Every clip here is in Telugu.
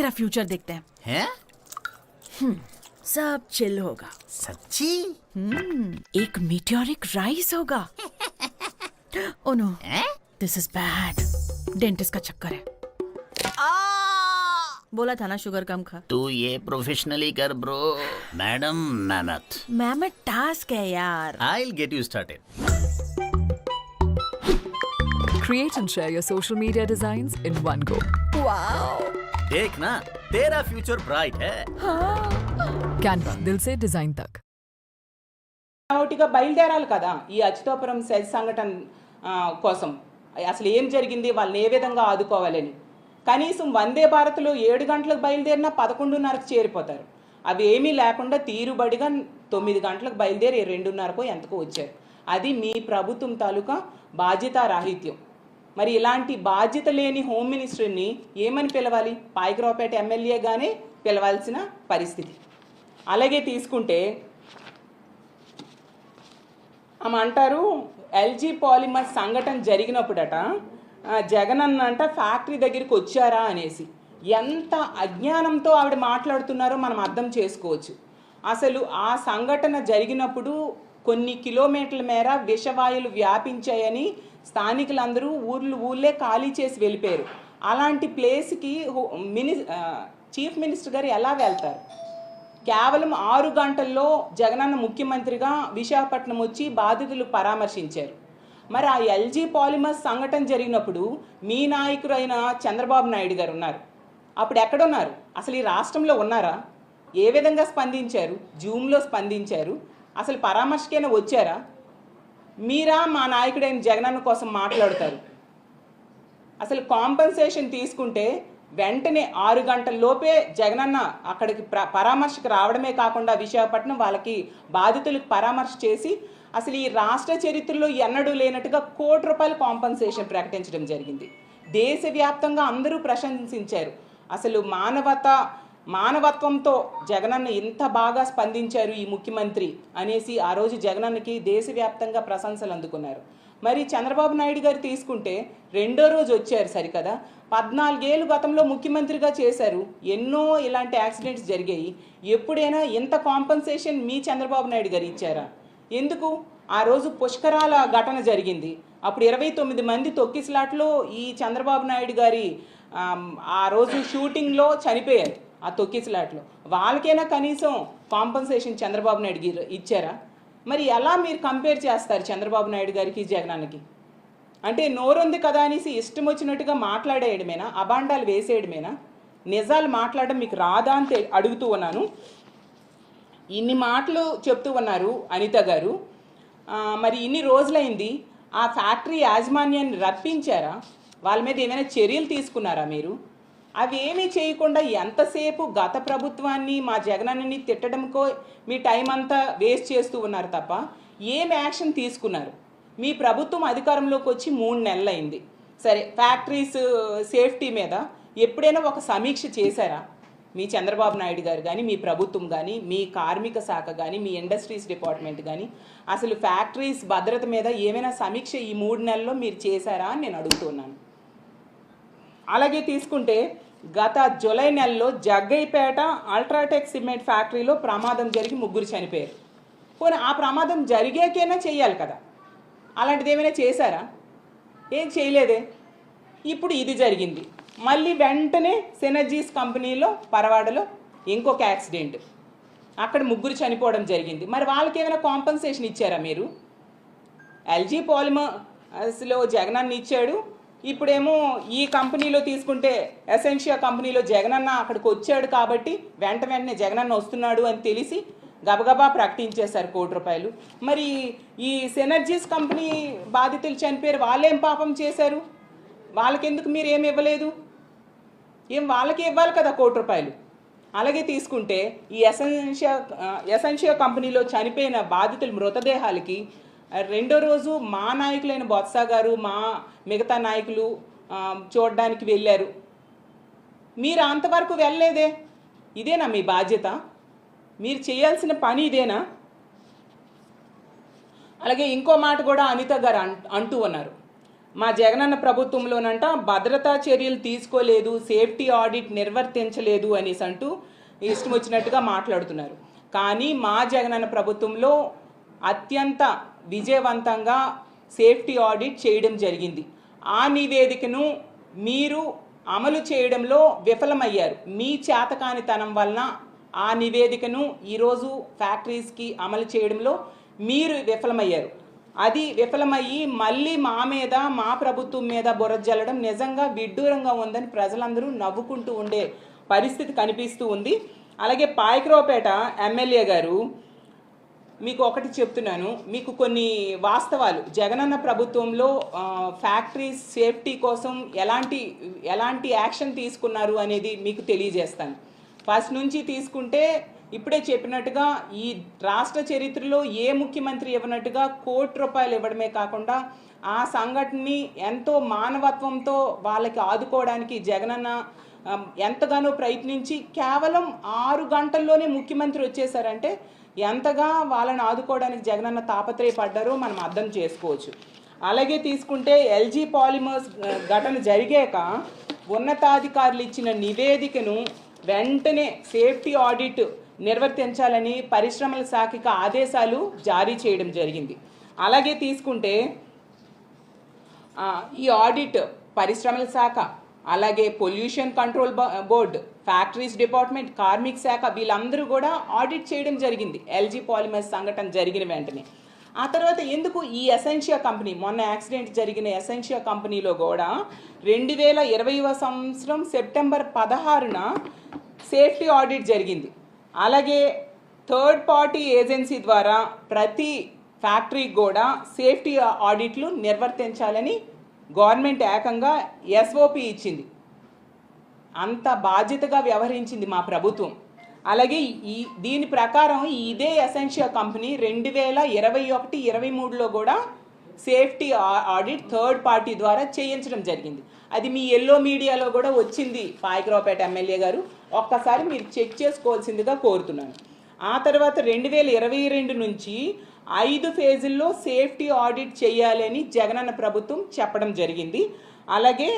तेरा फ्यूचर देखते हैं। हैं? सब चिल होगा। सच्ची? एक मीटियोरिक राइस होगा। ओ no this is bad dentist का चक्कर है। बोला था ना शुगर कम खा। तू ये प्रोफेशनली कर bro madam mammoth ma'am task है यार। I will get you started Create and share your social media designs in one go. देख ना तेरा फ्यूचर ब्राइट है Canva, दिल से डिजाइन तक ఒకటిగా బయలుదేరాలి కదా ఈ అచ్యుతాపురం సెజ్ సంఘటన ఆ, కోసం అసలు ఏం జరిగింది వాళ్ళని ఏ విధంగా ఆదుకోవాలని కనీసం వందే భారత్లో ఏడు గంటలకు బయలుదేరినా పదకొండున్నరకు చేరిపోతారు అవి ఏమీ లేకుండా తీరుబడిగా తొమ్మిది గంటలకు బయలుదేరి రెండున్నరకు ఎంతకు వచ్చారు అది మీ ప్రభుత్వం తాలూకా బాధ్యతారాహిత్యం మరి ఇలాంటి బాధ్యత లేని హోమ్ మినిస్టర్ని ఏమని పిలవాలి? పాయకరావుపేట ఎమ్మెల్యేగానే పిలవాల్సిన పరిస్థితి. అలాగే తీసుకుంటే ఆమె అంటారు ఎల్జీ పాలిమర్ సంఘటన జరిగినప్పుడట జగన్ అన్నంట ఫ్యాక్టరీ దగ్గరికి వచ్చారా అనేసి. ఎంత అజ్ఞానంతో ఆవిడ మాట్లాడుతున్నారో మనం అర్థం చేసుకోవచ్చు. అసలు ఆ సంఘటన జరిగినప్పుడు కొన్ని కిలోమీటర్ల మేర విషవాయులు వ్యాపించాయని స్థానికులందరూ ఊర్లు ఊళ్ళే ఖాళీ చేసి వెళ్ళిపోయారు. అలాంటి ప్లేస్కి మిని చీఫ్ మినిస్టర్ గారు ఎలా వెళ్తారు? కేవలం ఆరు గంటల్లో జగనన్న ముఖ్యమంత్రిగా విశాఖపట్నం వచ్చి బాధితులు పరామర్శించారు. మరి ఆ ఎల్జీ పాలిమర్స్ సంఘటన జరిగినప్పుడు మీ నాయకుడు అయిన చంద్రబాబు నాయుడు గారు ఉన్నారు. అప్పుడు ఎక్కడున్నారు? అసలు ఈ రాష్ట్రంలో ఉన్నారా? ఏ విధంగా స్పందించారు? జూమ్లో స్పందించారు? అసలు పరామర్శకైనా వచ్చారా? మీరా మా నాయకుడైన జగనన్న కోసం మాట్లాడతారు. అసలు కాంపెన్సేషన్ తీసుకుంటే వెంటనే ఆరు గంటల లోపే జగనన్న అక్కడికి ప్ర పరామర్శకు రావడమే కాకుండా విశాఖపట్నం వాళ్ళకి బాధితులకు పరామర్శ చేసి అసలు ఈ రాష్ట్ర చరిత్రలో ఎన్నడూ లేనట్టుగా కోటి రూపాయల కాంపెన్సేషన్ ప్రకటించడం జరిగింది. దేశవ్యాప్తంగా అందరూ ప్రశంసించారు. అసలు మానవత మానవత్వంతో జగనన్న ఎంత బాగా స్పందించారు ఈ ముఖ్యమంత్రి అనేసి ఆ రోజు జగనన్నకి దేశవ్యాప్తంగా ప్రశంసలు అందుకున్నారు. మరి చంద్రబాబు నాయుడు గారు తీసుకుంటే రెండో రోజు వచ్చారు సరికదా? పద్నాలుగేళ్ళు గతంలో ముఖ్యమంత్రిగా చేశారు. ఎన్నో ఇలాంటి యాక్సిడెంట్స్ జరిగాయి. ఎప్పుడైనా ఇంత కాంపన్సేషన్ మీ చంద్రబాబు నాయుడు గారు ఇచ్చారా? ఎందుకు? ఆ రోజు పుష్కరాల ఘటన జరిగింది. అప్పుడు ఇరవై తొమ్మిది మంది తొక్కిసలాట్లో ఈ చంద్రబాబు నాయుడు గారి ఆ రోజు షూటింగ్లో చనిపోయారు. ఆ తొక్కిసలాట్లో వాళ్ళకైనా కనీసం కాంపన్సేషన్ చంద్రబాబు నాయుడు ఇచ్చారా? మరి ఎలా మీరు కంపేర్ చేస్తారు చంద్రబాబు నాయుడు గారికి జగనానికి అంటే నోరుంది కదా అనేసి ఇష్టం వచ్చినట్టుగా మాట్లాడేయడమేనా? అబాండాలు వేసేయడమేనా? నిజాలు మాట్లాడడం మీకు రాదా అని అడుగుతూ ఉన్నాను. ఇన్ని మాటలు చెప్తూ ఉన్నారు అనిత గారు. మరి ఇన్ని రోజులైంది. ఆ ఫ్యాక్టరీ యాజమాన్యాన్ని రప్పించారా? వాళ్ళ మీద ఏమైనా చర్యలు తీసుకున్నారా మీరు? అవేమీ చేయకుండా ఎంతసేపు గత ప్రభుత్వాన్ని మా జగనన్నని తిట్టడంకో మీ టైం అంతా వేస్ట్ చేస్తూ ఉన్నారు తప్ప ఏం యాక్షన్ తీసుకున్నారు? మీ ప్రభుత్వం అధికారంలోకి వచ్చి మూడు నెలలైంది. సరే ఫ్యాక్టరీస్ సేఫ్టీ మీద ఎప్పుడైనా ఒక సమీక్ష చేశారా? మీ చంద్రబాబు నాయుడు గారు కానీ మీ ప్రభుత్వం కానీ మీ కార్మిక శాఖ కానీ మీ ఇండస్ట్రీస్ డిపార్ట్మెంట్ కానీ అసలు ఫ్యాక్టరీస్ భద్రత మీద ఏమైనా సమీక్ష ఈ మూడు నెలల్లో మీరు చేశారా అని నేను అడుగుతున్నాను అలాగే తీసుకుంటే గత జూలై నెలలో జగ్గైపేట అల్ట్రాటెక్ సిమెంట్ ఫ్యాక్టరీలో ప్రమాదం జరిగి ముగ్గురు చనిపోయారు. పోనీ ఆ ప్రమాదం జరిగాకైనా చేయాలి కదా? అలాంటిది ఏమైనా చేశారా? ఏం చేయలేదే. ఇప్పుడు ఇది జరిగింది. మళ్ళీ వెంటనే సెనర్జీస్ కంపెనీలో పరవాడలో ఇంకొక యాక్సిడెంట్. అక్కడ ముగ్గురు చనిపోవడం జరిగింది. మరి వాళ్ళకి ఏమైనా కాంపన్సేషన్ ఇచ్చారా మీరు? ఎల్జీ పాలిమర్స్లో జగనాన్ని ఇచ్చాడు. ఇప్పుడేమో ఈ కంపెనీలో తీసుకుంటే ఎసెన్షియా కంపెనీలో జగనన్న అక్కడికి వచ్చాడు కాబట్టి వెంట వెంటనే జగనన్న వస్తున్నాడు అని తెలిసి గబగబా ప్రకటించేశారు కోటి రూపాయలు. మరి ఈ సెనర్జీస్ కంపెనీ బాధితులు చనిపోయారు వాళ్ళేం పాపం చేశారు? వాళ్ళకెందుకు మీరు ఏమి ఇవ్వలేదు? ఏం వాళ్ళకి ఇవ్వాలి కదా కోటి రూపాయలు? అలాగే తీసుకుంటే ఈ ఎసెన్షియా ఎసెన్షియా కంపెనీలో చనిపోయిన బాధితుల మృతదేహాలకి రెండో రోజు మా నాయకులైన బొత్స గారు మా మిగతా నాయకులు చూడడానికి వెళ్ళారు. మీరు అంతవరకు వెళ్ళలేదే. ఇదేనా మీ బాధ్యత? మీరు చేయాల్సిన పని ఇదేనా? అలాగే ఇంకో మాట కూడా అనిత గారు అన్- అంటూ ఉన్నారు. మా జగనన్న ప్రభుత్వంలోనంట భద్రతా చర్యలు తీసుకోలేదు సేఫ్టీ ఆడిట్ నిర్వర్తించలేదు అనేసి అంటూ ఇష్టం వచ్చినట్టుగా మాట్లాడుతున్నారు. కానీ మా జగనన్న ప్రభుత్వంలో అత్యంత విజయవంతంగా సేఫ్టీ ఆడిట్ చేయడం జరిగింది. ఆ నివేదికను మీరు అమలు చేయడంలో విఫలమయ్యారు. మీ చేతకానితనం వలన ఆ నివేదికను ఈరోజు ఫ్యాక్టరీస్కి అమలు చేయడంలో మీరు విఫలమయ్యారు. అది విఫలమయ్యి మళ్ళీ మా మీద మా ప్రభుత్వం మీద బురద జల్లడం నిజంగా విడ్డూరంగా ఉందని ప్రజలందరూ నవ్వుకుంటూ ఉండే పరిస్థితి కనిపిస్తూ ఉంది. అలాగే పాయకరావుపేట ఎమ్మెల్యే గారు మీకు ఒకటి చెప్తున్నాను. మీకు కొన్ని వాస్తవాలు. జగనన్న ప్రభుత్వంలో ఫ్యాక్టరీస్ సేఫ్టీ కోసం ఎలాంటి ఎలాంటి యాక్షన్ తీసుకున్నారు అనేది మీకు తెలియజేస్తాను. ఫస్ట్ నుంచి తీసుకుంటే ఇప్పుడే చెప్పినట్టుగా ఈ రాష్ట్ర చరిత్రలో ఏ ముఖ్యమంత్రి ఇవ్వనట్టుగా కోటి రూపాయలు ఇవ్వడమే కాకుండా ఆ సంఘటనని ఎంతో మానవత్వంతో వాళ్ళకి ఆదుకోవడానికి జగనన్న ఎంతగానో ప్రయత్నించి కేవలం ఆరు గంటల్లోనే ముఖ్యమంత్రి వచ్చేసారంటే ఎంతగా వాళ్ళని ఆదుకోవడానికి జగనన్న తాపత్రయపడ్డారో మనం అర్థం చేసుకోవచ్చు. అలాగే తీసుకుంటే ఎల్జీ పాలిమర్స్ ఘటన జరిగాక ఉన్నతాధికారులు ఇచ్చిన నివేదికను వెంటనే సేఫ్టీ ఆడిట్ నిర్వర్తించాలని పరిశ్రమల శాఖకి ఆదేశాలు జారీ చేయడం జరిగింది. అలాగే తీసుకుంటే ఈ ఆడిట్ పరిశ్రమల శాఖ అలాగే pollution control board factories department కార్మిక శాఖ వీళ్ళందరూ కూడా ఆడిట్ చేయడం జరిగింది. ఎల్జీ పాలిమర్స్ సంఘటన జరిగిన వెంటనే. ఆ తర్వాత ఎందుకు ఈ ఎసెన్షియా కంపెనీ మొన్న యాక్సిడెంట్ జరిగిన ఎసెన్షియా కంపెనీలో కూడా రెండు వేల ఇరవైవ సంవత్సరం సెప్టెంబర్ పదహారున సేఫ్టీ ఆడిట్ జరిగింది. అలాగే థర్డ్ పార్టీ ఏజెన్సీ ద్వారా ప్రతి ఫ్యాక్టరీకి కూడా సేఫ్టీ ఆడిట్లు నిర్వర్తించాలని గవర్నమెంట్ ఏకంగా ఎస్ఓపి ఇచ్చింది. అంత బాధ్యతగా వ్యవహరించింది మా ప్రభుత్వం. అలాగే ఈ దీని ప్రకారం ఇదే ఎసెన్షియా కంపెనీ రెండు వేల ఇరవై ఒకటి ఇరవై మూడులో కూడా సేఫ్టీ ఆడిట్ థర్డ్ పార్టీ ద్వారా చేయించడం జరిగింది. అది మీ ఎల్లో మీడియాలో కూడా వచ్చింది పాయకరావుపేట ఎమ్మెల్యే గారు. ఒక్కసారి మీరు చెక్ చేసుకోవాల్సిందిగా కోరుతున్నాను. ఆ తర్వాత రెండు వేల ఇరవై రెండు నుంచి ఐదు ఫేజుల్లో సేఫ్టీ ఆడిట్ చేయాలని జగనన్న ప్రభుత్వం చెప్పడం జరిగింది. అలాగే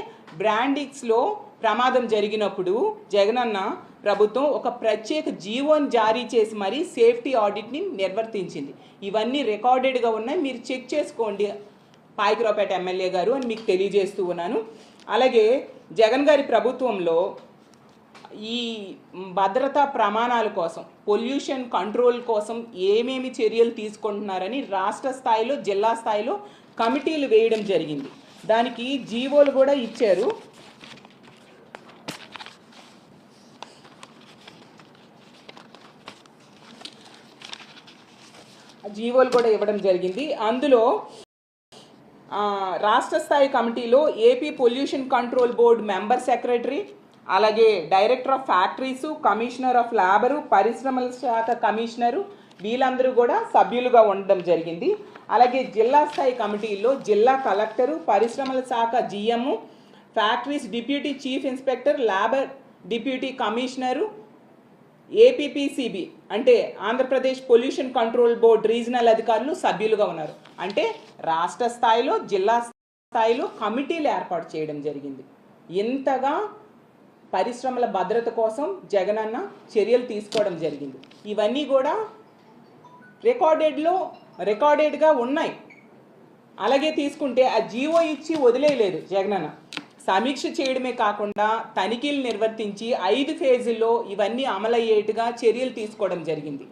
బ్రాండిక్స్లో ప్రమాదం జరిగినప్పుడు జగనన్న ప్రభుత్వం ఒక ప్రత్యేక జీవోని జారీ చేసి మరీ సేఫ్టీ ఆడిట్ని నిర్వర్తించింది. ఇవన్నీ రికార్డెడ్గా ఉన్నాయి. మీరు చెక్ చేసుకోండి పాయకరావుపేట ఎమ్మెల్యే గారు అని మీకు తెలియజేస్తూ ఉన్నాను. అలాగే జగన్ గారి ప్రభుత్వంలో ఈ భద్రతా ప్రమాణాల కోసం పొల్యూషన్ కంట్రోల్ కోసం ఏమేమి చర్యలు తీసుకుంటున్నారని రాష్ట్ర స్థాయిలో జిల్లా స్థాయిలో కమిటీలు వేయడం జరిగింది. దానికి జీవోలు కూడా ఇచ్చారు. జీవోలు కూడా ఇవ్వడం జరిగింది. అందులో రాష్ట్ర స్థాయి కమిటీలో AP pollution control board member secretary అలాగే director of factories commissioner of labour పరిశ్రమల శాఖ కమిషనరు వీళ్ళందరూ కూడా సభ్యులుగా ఉండడం జరిగింది. అలాగే జిల్లా స్థాయి కమిటీల్లో జిల్లా కలెక్టరు పరిశ్రమల శాఖ GM factories deputy chief inspector labour deputy commissioner APPCB అంటే Andhra Pradesh pollution control board regional అధికారులు సభ్యులుగా ఉన్నారు. అంటే రాష్ట్ర స్థాయిలో జిల్లా స్థాయిలో కమిటీలు ఏర్పాటు చేయడం జరిగింది. ఇంతగా పరిశ్రమల భద్రత కోసం జగనన్న చర్యలు తీసుకోవడం జరిగింది. ఇవన్నీ కూడా రికార్డెడ్లో రికార్డెడ్గా ఉన్నాయి. అలాగే తీసుకుంటే ఆ జీవో ఇచ్చి వదిలేయలేదు జగనన్న. సమీక్ష చేయడమే కాకుండా తనిఖీలు నిర్వర్తించి ఐదు ఫేజుల్లో ఇవన్నీ అమలయ్యేట్టుగా చర్యలు తీసుకోవడం జరిగింది.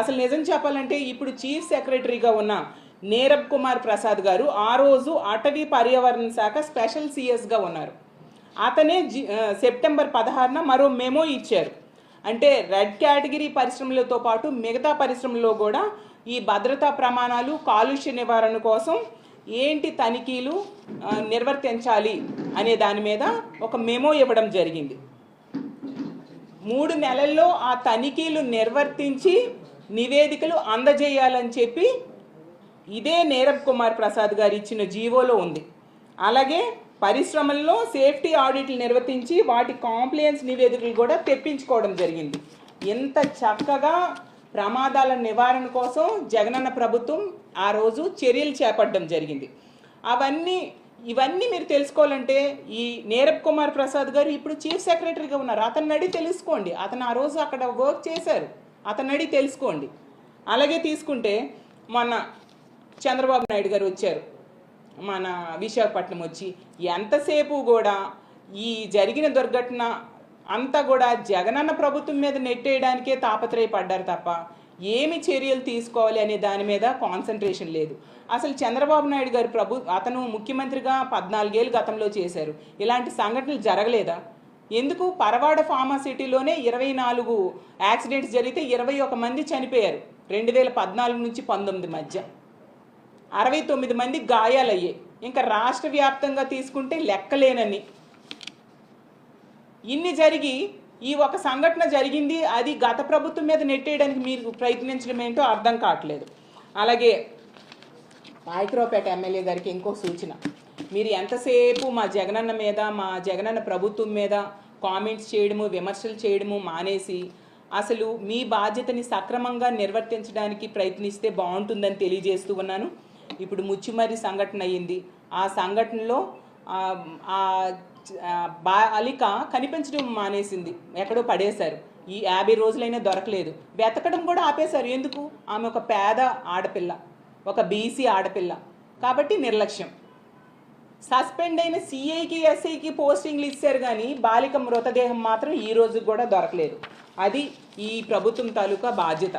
అసలు నిజం చెప్పాలంటే ఇప్పుడు చీఫ్ సెక్రటరీగా ఉన్న నీరబ్ కుమార్ ప్రసాద్ గారు ఆ రోజు అటవీ పర్యావరణ శాఖ స్పెషల్ సిఎస్గా ఉన్నారు. అతనే జి సెప్టెంబర్ పదహారున మరో మెమో ఇచ్చారు. అంటే రెడ్ కేటగిరీ పరిశ్రమలతో పాటు మిగతా పరిశ్రమల్లో కూడా ఈ భద్రతా ప్రమాణాలు కాలుష్య నివారణ కోసం ఏంటి తనిఖీలు నిర్వర్తించాలి అనే దాని మీద ఒక మెమో ఇవ్వడం జరిగింది. మూడు నెలల్లో ఆ తనిఖీలు నిర్వర్తించి నివేదికలు అందజేయాలని చెప్పి ఇదే నీరబ్ కుమార్ ప్రసాద్ గారు ఇచ్చిన జీవోలో ఉంది. అలాగే పరిశ్రమల్లో సేఫ్టీ ఆడిట్లు నిర్వర్తించి వాటి కాంప్లయన్స్ నివేదికలు కూడా తెప్పించుకోవడం జరిగింది. ఎంత చక్కగా ప్రమాదాల నివారణ కోసం జగనన్న ప్రభుత్వం ఆ రోజు చర్యలు చేపట్టడం జరిగింది. అవన్నీ ఇవన్నీ మీరు తెలుసుకోవాలంటే ఈ నీరబ్ కుమార్ ప్రసాద్ గారు ఇప్పుడు చీఫ్ సెక్రటరీగా ఉన్నారు. అతన్ని అడిగి తెలుసుకోండి. అతను ఆ రోజు అక్కడ వర్క్ చేశారు. అతన్ని అడిగి తెలుసుకోండి. అలాగే తీసుకుంటే మొన్న చంద్రబాబు నాయుడు గారు వచ్చారు. మన విశాఖపట్నం వచ్చి ఎంతసేపు కూడా ఈ జరిగిన దుర్ఘటన అంతా కూడా జగనన్న ప్రభుత్వం మీద నెట్టేయడానికే తాపత్రయపడ్డారు తప్ప ఏమి చర్యలు తీసుకోవాలి అనే దాని మీద కాన్సన్ట్రేషన్ లేదు. అసలు చంద్రబాబు నాయుడు గారు ప్రభు అతను ముఖ్యమంత్రిగా పద్నాలుగేళ్ళు గతంలో చేశారు. ఇలాంటి సంఘటనలు జరగలేదా? ఎందుకు? పరవాడ ఫార్మాసిటీలోనే ఇరవై నాలుగు యాక్సిడెంట్స్ జరిగితే ఇరవై ఒక మంది చనిపోయారు. రెండు వేల పద్నాలుగు నుంచి పంతొమ్మిది మధ్య. అరవై తొమ్మిది మంది గాయాలయ్యాయి ఇంకా రాష్ట్ర వ్యాప్తంగా తీసుకుంటే లెక్కలేనని ఇన్ని జరిగి ఈ ఒక సంఘటన జరిగింది అది గత ప్రభుత్వం మీద నెట్టేయడానికి మీరు ప్రయత్నించడం ఏంటో అర్థం కావట్లేదు. అలాగే నాయకరావుపేట ఎమ్మెల్యే గారికి ఇంకో సూచన. మీరు ఎంతసేపు మా జగనన్న మీద మా జగనన్న ప్రభుత్వం మీద కామెంట్స్ చేయడము విమర్శలు చేయడము మానేసి అసలు మీ బాధ్యతని సక్రమంగా నిర్వర్తించడానికి ప్రయత్నిస్తే బాగుంటుందని తెలియజేస్తూ ఉన్నాను. ఇప్పుడు ముచ్చిమరి సంఘటన అయ్యింది. ఆ సంఘటనలో బాలిక కనిపించడం మానేసింది. ఎక్కడో పడేశారు. ఈ యాభై రోజులైనా దొరకలేదు. వెతకడం కూడా ఆపేశారు. ఎందుకు? ఆమె ఒక పేద ఆడపిల్ల. ఒక బీసీ ఆడపిల్ల. కాబట్టి నిర్లక్ష్యం. సస్పెండ్ అయిన సిఐకి ఎస్ఐకి పోస్టింగ్లు ఇచ్చారు కానీ బాలిక మృతదేహం మాత్రం ఈ రోజు కూడా దొరకలేదు. అది ఈ ప్రభుత్వం తాలూకా బాధ్యత.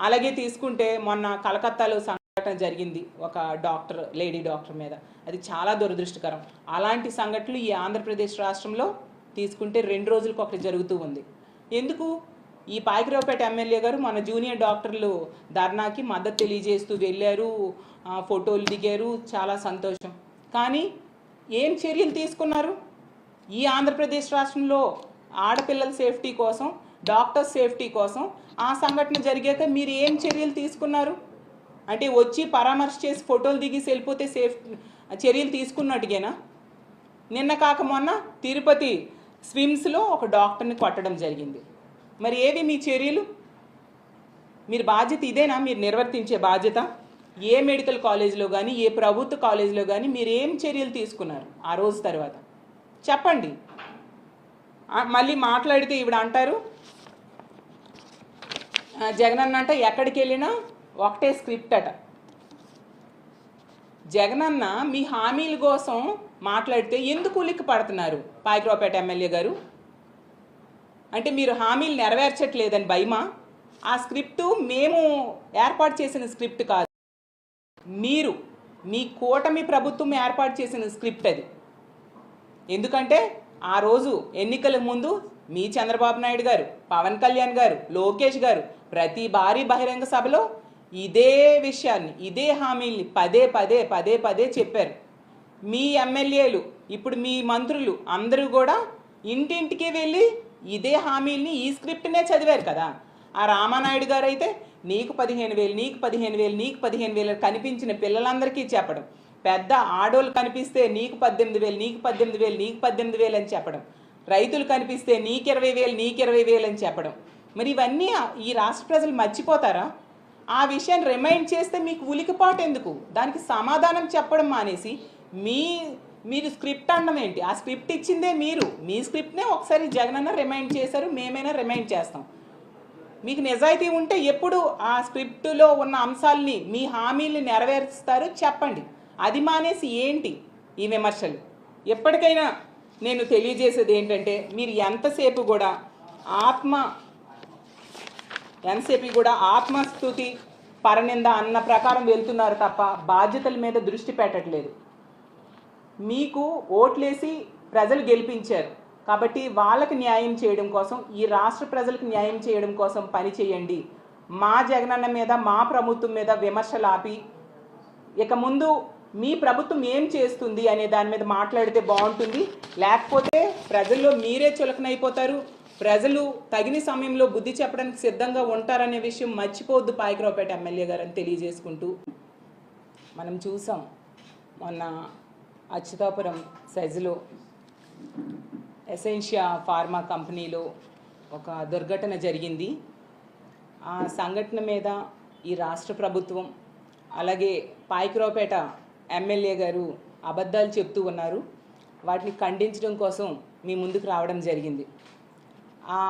అలాగే తీసుకుంటే మొన్న కలకత్తాలో సంఘటన జరిగింది ఒక డాక్టర్ లేడీ డాక్టర్ మీద. అది చాలా దురదృష్టకరం. అలాంటి సంఘటనలు ఈ ఆంధ్రప్రదేశ్ రాష్ట్రంలో తీసుకుంటే రెండు రోజులకు ఒకటి జరుగుతూ ఉంది. ఎందుకు? ఈ పాయకరావుపేట ఎమ్మెల్యే గారు మన జూనియర్ డాక్టర్లు ధర్నాకి మద్దతు తెలియజేస్తూ వెళ్ళారు ఫోటోలు దిగారు. చాలా సంతోషం. కానీ ఏం చర్యలు తీసుకున్నారు? ఈ ఆంధ్రప్రదేశ్ రాష్ట్రంలో ఆడపిల్లల సేఫ్టీ కోసం డాక్టర్ సేఫ్టీ కోసం ఆ సంఘటన జరిగాక మీరు ఏం చర్యలు తీసుకున్నారు? అంటే వచ్చి పరామర్శ చేసి ఫోటోలు దిగేసి వెళ్ళిపోతే సేఫ్ చర్యలు తీసుకున్నట్టుగేనా? నిన్న కాక మొన్న తిరుపతి స్విమ్స్లో ఒక డాక్టర్ని కొట్టడం జరిగింది. మరి ఏవి మీ చర్యలు? మీరు బాధ్యత ఇదేనా? మీరు నిర్వర్తించే బాధ్యత? ఏ మెడికల్ కాలేజీలో కానీ ఏ ప్రభుత్వ కాలేజీలో కానీ మీరు ఏం చర్యలు తీసుకున్నారు ఆ రోజు తర్వాత? చెప్పండి. మళ్ళీ మాట్లాడితే ఇవిడ అంటారు జగన్ జగనన్న అంటే ఎక్కడికి వెళ్ళినా ఒకటే స్క్రిప్ట్ అట. జగనన్న మీ హామీల కోసం మాట్లాడితే ఎందుకు ఉలిక్కి పడుతున్నారు? పాయకరావుపేట ఎమ్మెల్యే గారు. అంటే మీరు హామీలు నెరవేర్చట్లేదని భయమా? ఆ స్క్రిప్ట్ మేము ఏర్పాటు చేసిన స్క్రిప్ట్ కాదు. మీరు మీ కూటమి ప్రభుత్వం ఏర్పాటు చేసిన స్క్రిప్ట్ అది. ఎందుకంటే ఆ రోజు ఎన్నికల ముందు మీ చంద్రబాబు నాయుడు గారు పవన్ కళ్యాణ్ గారు లోకేష్ గారు ప్రతి భారీ బహిరంగ సభలో ఇదే విషయాన్ని ఇదే హామీల్ని పదే పదే పదే పదే చెప్పారు. మీ ఎమ్మెల్యేలు ఇప్పుడు మీ మంత్రులు అందరూ కూడా ఇంటింటికి వెళ్ళి ఇదే హామీల్ని ఈ స్క్రిప్ట్నే చదివారు కదా. ఆ రామానాయుడు గారు అయితే నీకు పదిహేను వేలు నీకు పదిహేను వేలు నీకు పదిహేను వేలు కనిపించిన పిల్లలందరికీ చెప్పడం. పెద్ద ఆడోళ్ళు కనిపిస్తే నీకు పద్దెనిమిది వేలు నీకు పద్దెనిమిది వేలు నీకు పద్దెనిమిది వేలు అని చెప్పడం. రైతులు కనిపిస్తే నీకు ఇరవై వేలు నీకు ఇరవై వేలు అని చెప్పడం. మరి ఇవన్నీ ఈ రాష్ట్ర ప్రజలు మర్చిపోతారా? ఆ విషయాన్ని రిమైండ్ చేస్తే మీకు ఉలికిపాటు ఎందుకు? దానికి సమాధానం చెప్పడం మానేసి మీ మీరు స్క్రిప్ట్ అనడం ఏంటి? ఆ స్క్రిప్ట్ ఇచ్చిందే మీరు. మీ స్క్రిప్ట్నే ఒకసారి జగనన్న రిమైండ్ చేశారు మేమైనా రిమైండ్ చేస్తాం. మీకు నిజాయితీ ఉంటే ఎప్పుడు ఆ స్క్రిప్టులో ఉన్న అంశాలని మీ హామీల్ని నెరవేరుస్తారు చెప్పండి. అది మానేసి ఏంటి ఈ విమర్శలు? ఎప్పటికైనా నేను తెలియజేసేది ఏంటంటే మీరు ఎంతసేపు కూడా ఆత్మ ఎన్సీపీ కూడా ఆత్మస్థుతి పరనింద అన్న ప్రకారం వెళ్తున్నారు తప్ప బాధ్యతల మీద దృష్టి పెట్టట్లేదు. మీకు ఓట్లేసి ప్రజలు గెలిపించారు. కాబట్టి వాళ్ళకి న్యాయం చేయడం కోసం ఈ రాష్ట్ర ప్రజలకు న్యాయం చేయడం కోసం పని చేయండి. మా జగనన్న మీద మా ప్రభుత్వం మీద విమర్శలు ఆపి ఇక ముందు మీ ప్రభుత్వం ఏం చేస్తుంది అనే దాని మీద మాట్లాడితే బాగుంటుంది. లేకపోతే ప్రజల్లో మీరే చులకనైపోతారు. ప్రజలు తగిన సమయంలో బుద్ధి చెప్పడానికి సిద్ధంగా ఉంటారనే విషయం మర్చిపోవద్దు పాయకరావుపేట ఎమ్మెల్యే గారు అని తెలియజేసుకుంటూ మనం చూసాం మొన్న అచ్యుతాపురం సెజ్లో ఎసెన్షియా ఫార్మా కంపెనీలో ఒక దుర్ఘటన జరిగింది. ఆ సంఘటన మీద ఈ రాష్ట్ర ప్రభుత్వం అలాగే పాయకరావుపేట ఎమ్మెల్యే గారు అబద్ధాలు చెప్తూ ఉన్నారు. వాటిని ఖండించడం కోసం మీ ముందుకు రావడం జరిగింది. ఆ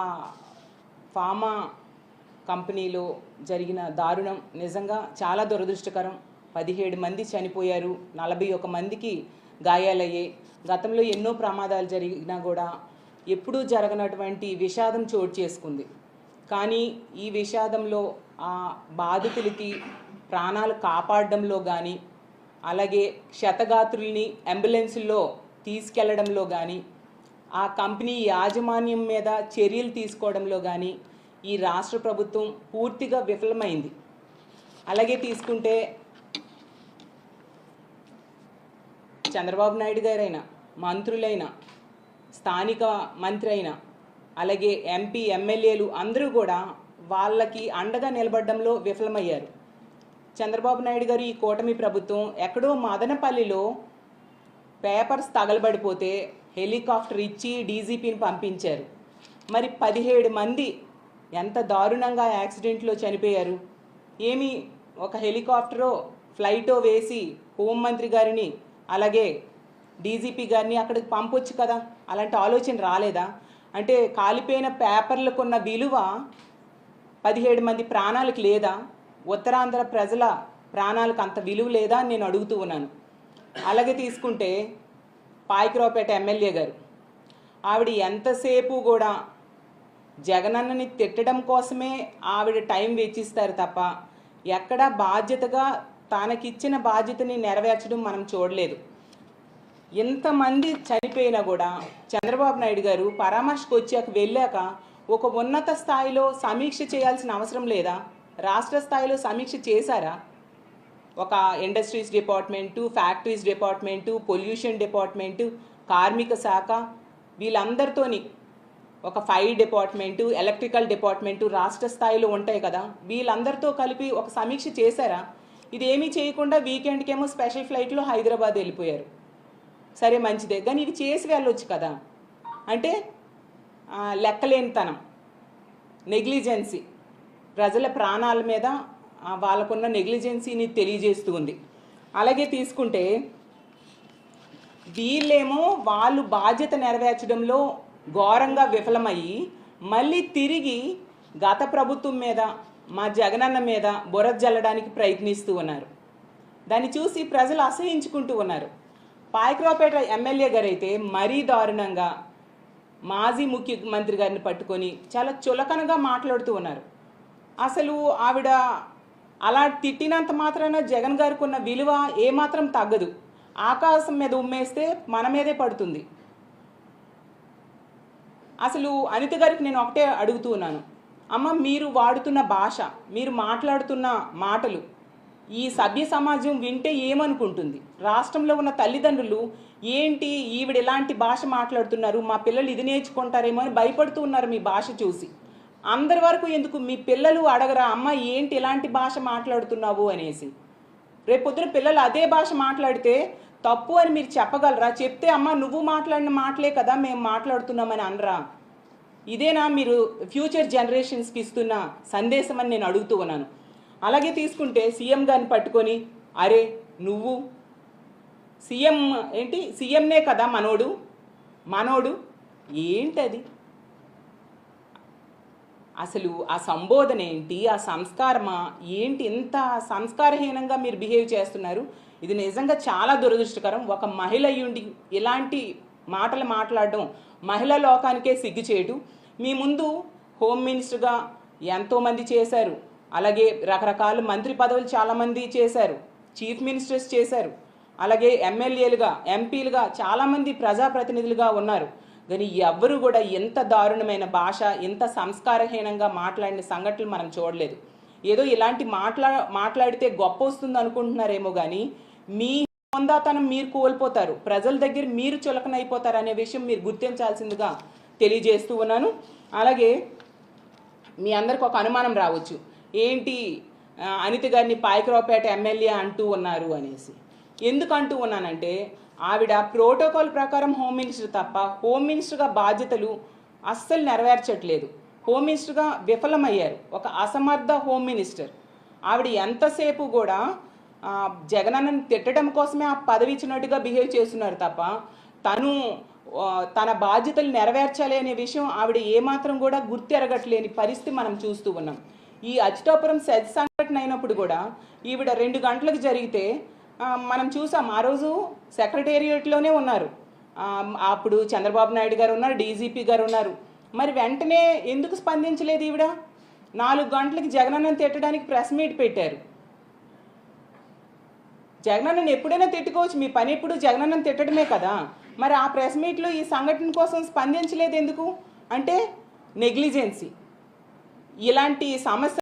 ఫార్మా కంపెనీలో జరిగిన దారుణం నిజంగా చాలా దురదృష్టకరం. పదిహేడు మంది చనిపోయారు నలభై ఒక మందికి గాయాలయ్యాయి గతంలో ఎన్నో ప్రమాదాలు జరిగినా కూడా ఎప్పుడూ జరగనటువంటి విషాదం చోటు చేసుకుంది. కానీ ఈ విషాదంలో ఆ బాధితులకి ప్రాణాలు కాపాడడంలో కానీ అలాగే క్షతగాత్రుల్ని అంబులెన్సుల్లో తీసుకెళ్ళడంలో కానీ ఆ కంపెనీ యాజమాన్యం మీద చర్యలు తీసుకోవడంలో కానీ ఈ రాష్ట్ర ప్రభుత్వం పూర్తిగా విఫలమైంది. అలాగే తీసుకుంటే చంద్రబాబు నాయుడు గారైనా మంత్రులైనా స్థానిక మంత్రి అయినా అలాగే ఎంపీ ఎమ్మెల్యేలు అందరూ కూడా వాళ్ళకి అండగా నిలబడడంలో విఫలమయ్యారు. చంద్రబాబు నాయుడు గారు ఈ కూటమి ప్రభుత్వం ఎక్కడో మదనపల్లిలో పేపర్స్ తగలబడిపోతే హెలికాప్టర్ ఇచ్చి డీజీపీని పంపించారు. మరి పదిహేడు మంది ఎంత దారుణంగా యాక్సిడెంట్లో చనిపోయారు? ఏమి ఒక హెలికాప్టరో ఫ్లైటో వేసి హోంమంత్రి గారిని అలాగే డీజీపీ గారిని అక్కడికి పంపొచ్చు కదా? అలాంటి ఆలోచన రాలేదా? అంటే కాలిపోయిన పేపర్లకున్న విలువ పదిహేడు మంది ప్రాణాలకు లేదా? ఉత్తరాంధ్ర ప్రజల ప్రాణాలకు అంత విలువ లేదా అని నేను అడుగుతూ ఉన్నాను. అలాగే తీసుకుంటే పాయికిరావుపేట ఎమ్మెల్యే గారు. ఆవిడ ఎంతసేపు కూడా జగనన్నని తిట్టడం కోసమే ఆవిడ టైం వెచ్చిస్తారు తప్ప ఎక్కడ బాధ్యతగా తనకిచ్చిన బాధ్యతని నెరవేర్చడం మనం చూడలేదు. ఎంతమంది చనిపోయినా కూడా చంద్రబాబు నాయుడు గారు పరామర్శకు వచ్చాక వెళ్ళాక ఒక ఉన్నత స్థాయిలో సమీక్ష చేయాల్సిన అవసరం లేదా? రాష్ట్ర స్థాయిలో సమీక్ష చేశారా? ఒక industries department factories department pollution department కార్మిక శాఖ వీళ్ళందరితోని ఒక ఫైర్ డిపార్ట్మెంటు ఎలక్ట్రికల్ డిపార్ట్మెంటు రాష్ట్ర స్థాయిలో ఉంటాయి కదా. వీళ్ళందరితో కలిపి ఒక సమీక్ష చేశారా? ఇది ఏమీ చేయకుండా వీకెండ్కేమో స్పెషల్ ఫ్లైట్లో హైదరాబాద్ వెళ్ళిపోయారు. సరే మంచిదే. కానీ ఇది చేసి వెళ్ళొచ్చు కదా. అంటే లెక్కలేనితనం నెగ్లిజెన్సీ ప్రజల ప్రాణాల మీద వాళ్ళకున్న నెగ్లిజెన్సీని తెలియజేస్తూ ఉంది. అలాగే తీసుకుంటే వీళ్ళేమో వాళ్ళు బాధ్యత నెరవేర్చడంలో ఘోరంగా విఫలమయ్యి మళ్ళీ తిరిగి గత ప్రభుత్వం మీద మా జగనన్న మీద బురద జల్లడానికి ప్రయత్నిస్తూ ఉన్నారు. దాన్ని చూసి ప్రజలు అసహించుకుంటూ ఉన్నారు. పాయకరావుపేట ఎమ్మెల్యే గారు అయితే మరీ దారుణంగా మాజీ ముఖ్యమంత్రి గారిని పట్టుకొని చాలా చులకనగా మాట్లాడుతూ ఉన్నారు. అసలు ఆవిడ అలా తిట్టినంత మాత్రాన జగన్ గారికి ఉన్న విలువ ఏమాత్రం తగ్గదు. ఆకాశం మీద ఉమ్మేస్తే మన మీదే పడుతుంది. అసలు అనిత గారికి నేను ఒకటే అడుగుతున్నాను అమ్మ మీరు వాడుతున్న భాష మీరు మాట్లాడుతున్న మాటలు ఈ సభ్య సమాజం వింటే ఏమనుకుంటుంది? రాష్ట్రంలో ఉన్న తల్లిదండ్రులు ఏంటి ఈవిడ ఎలాంటి భాష మాట్లాడుతున్నారు? మా పిల్లలు ఇది నేర్చుకుంటారేమో అని భయపడుతూ ఉన్నారు మీ భాష చూసి. అందరి వరకు ఎందుకు మీ పిల్లలు అడగరా అమ్మ ఏంటి ఎలాంటి భాష మాట్లాడుతున్నావు? అనేసి. రేపొద్దున పిల్లలు అదే భాష మాట్లాడితే తప్పు అని మీరు చెప్పగలరా? చెప్తే అమ్మ నువ్వు మాట్లాడిన మాటలే కదా మేము మాట్లాడుతున్నామని అనరా. ఇదేనా మీరు ఫ్యూచర్ జనరేషన్స్కి ఇస్తున్న సందేశం అని నేను అడుగుతూ ఉన్నాను. అలాగే తీసుకుంటే సీఎం గారిని పట్టుకొని అరే నువ్వు సీఎం ఏంటి? సీఎంనే కదా మనోడు మనోడు? ఏంటది? అసలు ఆ సంబోధన ఏంటి? ఆ సంస్కారమా? ఏంటి? ఇంత సంస్కారహీనంగా మీరు బిహేవ్ చేస్తున్నారు? ఇది నిజంగా చాలా దురదృష్టకరం. ఒక మహిళ అయ్యుండి ఇలాంటి మాటలు మాట్లాడడం మహిళా లోకానికే సిగ్గు సిగ్గుచేటు మీ ముందు హోమ్ మినిస్టర్గా ఎంతోమంది చేశారు. అలాగే రకరకాల మంత్రి పదవులు చాలామంది చేశారు. చీఫ్ మినిస్టర్స్ చేశారు. అలాగే ఎమ్మెల్యేలుగా ఎంపీలుగా చాలామంది ప్రజాప్రతినిధులుగా ఉన్నారు. కానీ ఎవ్వరు కూడా ఎంత దారుణమైన భాష ఎంత సంస్కారహీనంగా మాట్లాడిన సంఘటనలు మనం చూడలేదు. ఏదో ఇలాంటి మాట్లా మాట్లాడితే గొప్ప వస్తుంది అనుకుంటున్నారేమో కానీ మీ హోందాతనం మీరు కోల్పోతారు. ప్రజల దగ్గర మీరు చులకనైపోతారు అనే విషయం మీరు గుర్తించాల్సిందిగా తెలియజేస్తూ ఉన్నాను. అలాగే మీ అందరికి ఒక అనుమానం రావచ్చు. ఏంటి అనిత గారిని పాయకరావుపేట ఎమ్మెల్యే అంటూ ఉన్నారు అనేసి. ఎందుకు అంటూ ఉన్నానంటే ఆవిడ ప్రోటోకాల్ ప్రకారం హోమ్ మినిస్టర్ తప్ప హోమ్ మినిస్టర్గా బాధ్యతలు అస్సలు నెరవేర్చట్లేదు. హోమ్ మినిస్టర్గా విఫలమయ్యారు. ఒక అసమర్థ హోమ్ మినిస్టర్. ఆవిడ ఎంతసేపు కూడా జగనన్నను జగనన్నని తిట్టడం కోసమే ఆ పదవి ఇచ్చినట్టుగా బిహేవ్ చేస్తున్నారు తప్ప తను తన బాధ్యతలు నెరవేర్చాలి అనే విషయం ఆవిడ ఏమాత్రం కూడా గుర్తెరగట్లేని పరిస్థితి మనం చూస్తూ ఉన్నాం. ఈ అచ్యుతాపురం సెజ్ సంఘటన అయినప్పుడు కూడా ఈవిడ రెండు గంటలకు జరిగితే మనం చూసాం ఆ రోజు సెక్రటేరియట్లోనే ఉన్నారు. అప్పుడు చంద్రబాబు నాయుడు గారు ఉన్నారు డీజీపీ గారు ఉన్నారు. మరి వెంటనే ఎందుకు స్పందించలేదు ఈవిడ? నాలుగు గంటలకి జగనన్నను తిట్టడానికి ప్రెస్ మీట్ పెట్టారు. జగనన్నను ఎప్పుడైనా తిట్టుకోవచ్చు మీ పని ఎప్పుడు జగనన్నను తిట్టడమే కదా. మరి ఆ ప్రెస్ మీట్లో ఈ సంఘటన కోసం స్పందించలేదు ఎందుకు? అంటే నెగ్లిజెన్సీ. ఇలాంటి సమస్య